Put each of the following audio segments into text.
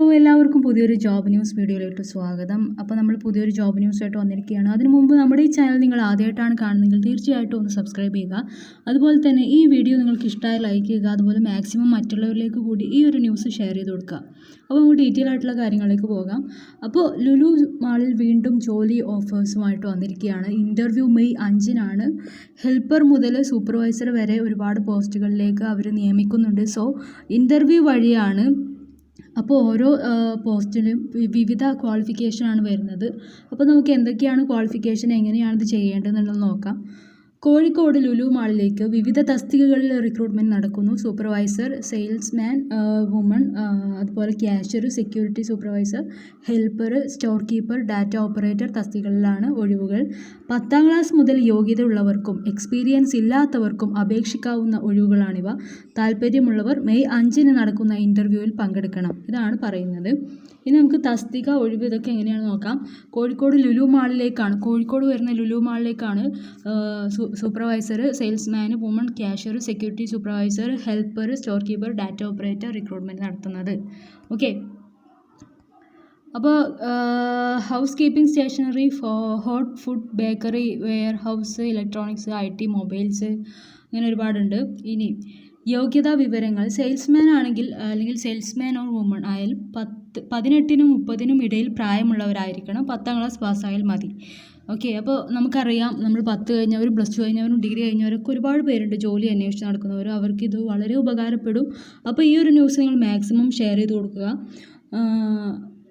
അപ്പോൾ എല്ലാവർക്കും പുതിയൊരു ജോബ് ന്യൂസ് വീഡിയോയിലോട്ട് സ്വാഗതം. അപ്പോൾ നമ്മൾ പുതിയൊരു ജോബ് ന്യൂസായിട്ട് വന്നിരിക്കുകയാണ്. അതിനു മുമ്പ് നമ്മുടെ ഈ ചാനൽ നിങ്ങൾ ആദ്യമായിട്ടാണ് കാണുന്നതെങ്കിൽ തീർച്ചയായിട്ടും ഒന്ന് സബ്സ്ക്രൈബ് ചെയ്യുക. അതുപോലെ തന്നെ ഈ വീഡിയോ നിങ്ങൾക്ക് ഇഷ്ടമായി ലൈക്ക് ചെയ്യുക. അതുപോലെ മാക്സിമം മറ്റുള്ളവരിലേക്ക് കൂടി ഈ ഒരു ന്യൂസ് ഷെയർ ചെയ്ത് കൊടുക്കുക. അപ്പോൾ നമുക്ക് ഡീറ്റെയിൽ ആയിട്ടുള്ള കാര്യങ്ങളിലേക്ക് പോകാം. അപ്പോൾ ലുലു മാളിൽ വീണ്ടും ജോലി ഓഫേഴ്സുമായിട്ട് വന്നിരിക്കുകയാണ്. ഇന്റർവ്യൂ മെയ് അഞ്ചിനാണ്. ഹെൽപ്പർ മുതൽ സൂപ്പർവൈസർ വരെ ഒരുപാട് പോസ്റ്റുകളിലേക്ക് അവർ നിയമിക്കുന്നുണ്ട്. സോ ഇന്റർവ്യൂ വഴിയാണ് അപ്പോൾ ഓരോ പോസ്റ്റിലും വിവിധ ക്വാളിഫിക്കേഷനാണ് വരുന്നത്. അപ്പോൾ നമുക്ക് എന്തൊക്കെയാണ് ക്വാളിഫിക്കേഷൻ എങ്ങനെയാണ് ഇത് ചെയ്യേണ്ടതെന്നുള്ളത് നോക്കാം. കോഴിക്കോട് ലുലു മാളിലേക്ക് വിവിധ തസ്തികകളിൽ റിക്രൂട്ട്മെന്റ് നടക്കുന്നു. സൂപ്പർവൈസർ സെയിൽസ്മാൻ വുമൺ അതുപോലെ cashier security supervisor helper store keeper data operator തസ്തികകളിലാണ് ഒഴിവുകൾ. പത്താം ക്ലാസ് മുതൽ യോഗ്യത ഉള്ളവർക്കും എക്സ്പീരിയൻസ് ഇല്ലാത്തവർക്കും അപേക്ഷിക്കാവുന്ന ഒഴിവുകളാണിവ. താല്പര്യമുള്ളവർ മെയ് അഞ്ചിന് നടക്കുന്ന ഇന്റർവ്യൂവിൽ പങ്കെടുക്കണം. ഇതാണ് പറയുന്നത്. ഇനി നമുക്ക് തസ്തിക ഒഴിവ് ഇതൊക്കെ എങ്ങനെയാണ് നോക്കാം. കോഴിക്കോട് ലുലു മാളിലേക്കാണ് കോഴിക്കോട് വരുന്ന Lulu മാളിലേക്കാണ് supervisor salesman woman cashier security supervisor helper store keeper data operator recruitment നടത്തുന്നത്. ഓക്കെ. അപ്പോൾ housekeeping stationery hot food bakery warehouse electronics I T mobiles അങ്ങനെ ഒരുപാടുണ്ട്. ഇനി യോഗ്യതാ വിവരങ്ങൾ. സെയിൽസ്മാൻ ആണെങ്കിൽ അല്ലെങ്കിൽ സെയിൽസ്മാൻ ഓർ വുമൺ ആയാലും പത്ത് പതിനെട്ടിനും മുപ്പതിനും ഇടയിൽ പ്രായമുള്ളവരായിരിക്കണം. പത്താം ക്ലാസ് പാസ്സായാൽ മതി. ഓക്കെ അപ്പോൾ നമുക്കറിയാം നമ്മൾ പത്ത് കഴിഞ്ഞവരും പ്ലസ് ടു കഴിഞ്ഞവരും ഡിഗ്രി കഴിഞ്ഞവരൊക്കെ ഒരുപാട് പേരുണ്ട് ജോലി അന്വേഷിച്ച് നടക്കുന്നവർ അവർക്കിത് വളരെ ഉപകാരപ്പെടും. അപ്പോൾ ഈ ഒരു ന്യൂസ് നിങ്ങൾ മാക്സിമം ഷെയർ ചെയ്ത് കൊടുക്കുക.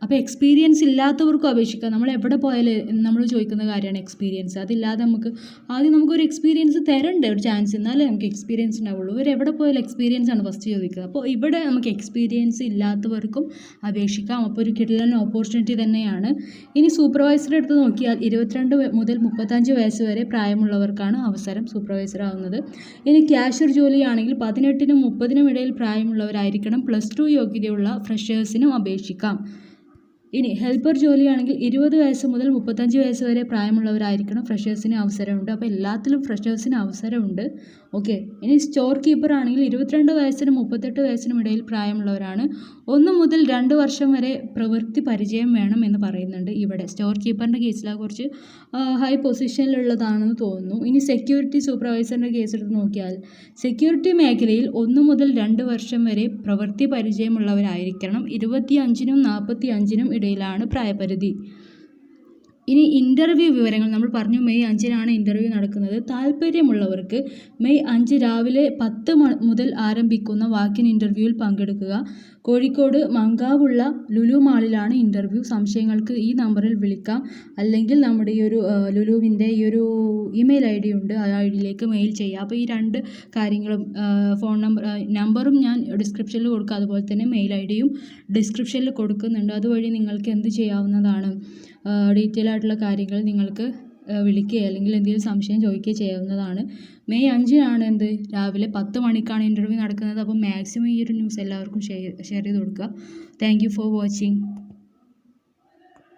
അപ്പോൾ എക്സ്പീരിയൻസ് ഇല്ലാത്തവർക്കും അപേക്ഷിക്കാം. നമ്മൾ എവിടെ പോയാലും നമ്മൾ ചോദിക്കുന്ന കാര്യമാണ് എക്സ്പീരിയൻസ് അതില്ലാതെ നമുക്ക് ആദ്യം നമുക്കൊരു എക്സ്പീരിയൻസ് തരണ്ടേ ഒരു ചാൻസ് എന്നാലേ നമുക്ക് എക്സ്പീരിയൻസ് ഉണ്ടാവുള്ളൂ. ഇവർ എവിടെ പോയാലും എക്സ്പീരിയൻസ് ആണ് ഫസ്റ്റ് ചോദിക്കുക. അപ്പോൾ ഇവിടെ നമുക്ക് എക്സ്പീരിയൻസ് ഇല്ലാത്തവർക്കും അപേക്ഷിക്കാം. അപ്പോൾ ഒരു കിടലൻ ഓപ്പർച്യൂണിറ്റി തന്നെയാണ്. ഇനി സൂപ്പർവൈസറെ എടുത്ത് നോക്കിയാൽ ഇരുപത്തിരണ്ട് മുതൽ മുപ്പത്തഞ്ച് വയസ്സ് വരെ പ്രായമുള്ളവർക്കാണ് അവസരം സൂപ്പർവൈസർ ആവുന്നത്. ഇനി ക്യാഷ്യർ ജോലിയാണെങ്കിൽ പതിനെട്ടിനും മുപ്പതിനും ഇടയിൽ പ്രായമുള്ളവരായിരിക്കണം. പ്ലസ് ടു യോഗ്യതയുള്ള ഫ്രഷേഴ്സിനും അപേക്ഷിക്കാം. ഇനി ഹെൽപ്പർ ജോലിയാണെങ്കിൽ ഇരുപത് വയസ്സ് മുതൽ മുപ്പത്തഞ്ച് വയസ്സ് വരെ പ്രായമുള്ളവരായിരിക്കണം. ഫ്രഷേഴ്സിന് അവസരമുണ്ട്. അപ്പോൾ എല്ലാത്തിലും ഫ്രഷേഴ്സിന് അവസരമുണ്ട്. ഓക്കെ. ഇനി സ്റ്റോർ കീപ്പർ ആണെങ്കിൽ ഇരുപത്തിരണ്ട് വയസ്സിനും മുപ്പത്തെട്ട് വയസ്സിനും ഇടയിൽ പ്രായമുള്ളവരാണ്. ഒന്ന് മുതൽ രണ്ട് വർഷം വരെ പ്രവൃത്തി പരിചയം വേണം എന്ന് പറയുന്നുണ്ട് ഇവിടെ. സ്റ്റോർ കീപ്പറിന്റെ കേസിൽ കുറച്ച് ഹൈ പൊസിഷനിലുള്ളതാണെന്ന് തോന്നുന്നു. ഇനി സെക്യൂരിറ്റി സൂപ്പർവൈസറിന്റെ കേസ് എടുത്ത് നോക്കിയാൽ സെക്യൂരിറ്റി മേഖലയിൽ ഒന്ന് മുതൽ രണ്ട് വർഷം വരെ പ്രവൃത്തി പരിചയമുള്ളവരായിരിക്കണം. ഇരുപത്തി അഞ്ചിനും നാൽപ്പത്തി അഞ്ചിനും ഇടയിലാണ് പ്രായപരിധി. ഇനി ഇന്റർവ്യൂ വിവരങ്ങൾ. നമ്മൾ പറഞ്ഞു മെയ് അഞ്ചിനാണ് ഇന്റർവ്യൂ നടക്കുന്നത്. താല്പര്യമുള്ളവർക്ക് മെയ് അഞ്ച് രാവിലെ പത്ത് മുതൽ ആരംഭിക്കുന്ന വാക്കിൻ ഇന്റർവ്യൂവിൽ പങ്കെടുക്കുക. കോഴിക്കോട് മങ്കാവുള്ള ലുലു മാളിലാണ് ഇന്റർവ്യൂ സംശയങ്ങൾക്ക് ഈ നമ്പറിൽ വിളിക്കാം. അല്ലെങ്കിൽ നമ്മുടെ ഈ ഒരു ലുലുവിന്റെ ഈ ഒരു ഇമെയിൽ ഐ ഡി ഉണ്ട്. ആ ഐ ഡിയിലേക്ക് മെയിൽ ചെയ്യുക അപ്പോൾ ഈ രണ്ട് കാര്യങ്ങളും ഫോൺ നമ്പർ നമ്പറും ഞാൻ ഡിസ്ക്രിപ്ഷനിൽ കൊടുക്കുക അതുപോലെ തന്നെ മെയിൽ ഐ ഡിയും ഡിസ്ക്രിപ്ഷനിൽ കൊടുക്കുന്നുണ്ട്. അതുവഴി നിങ്ങൾക്ക് എന്ത് ചെയ്യാവുന്നതാണ്? ഡീറ്റെയിൽ ആയിട്ടുള്ള കാര്യങ്ങൾ നിങ്ങൾക്ക് വിളിക്കുകയോ അല്ലെങ്കിൽ എന്തെങ്കിലും സംശയം ചോദിക്കുകയോ ചെയ്യാവുന്നതാണ്. മെയ് അഞ്ചിനാണ് എന്ത്? രാവിലെ പത്ത് മണിക്കാണ് ഇന്റർവ്യൂ നടക്കുന്നത്. അപ്പോൾ മാക്സിമം ഈ ഒരു ന്യൂസ് എല്ലാവർക്കും ഷെയർ ഷെയർ ചെയ്ത് കൊടുക്കുക. Thank you for watching